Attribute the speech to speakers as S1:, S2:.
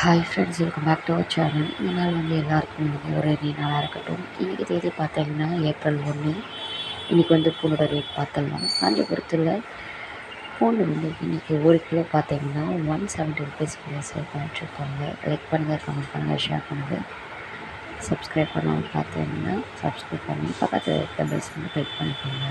S1: Hi friends welcome back to our channel இந்த நாள் வந்து எல்லாருக்கும் வந்து ஒரு இனி நாளாக இருக்கட்டும். இன்றைக்கி தேதி பார்த்தீங்கன்னா ஏப்ரல் ஒன்று இன்றைக்கி வந்து பூனோட ரேட் பார்த்துடலாம் காஞ்சிபுரத்தில் பூண்டு வந்து இன்றைக்கி ஒரு கிலோ பார்த்தீங்கன்னா one seventy rupees kilo sale பண்ணிட்டுருக்காங்க லைக் பண்ணுங்கள் கமெண்ட் பண்ணுங்கள் ஷேர் பண்ணுங்கள் சப்ஸ்கிரைப் பண்ணாமல் பார்த்தீங்கன்னா சப்ஸ்கிரைப் பண்ணி பக்கத்தில் இருக்க பெல்ஸ் வந்து கிளிக் பண்ணிக்கோங்க.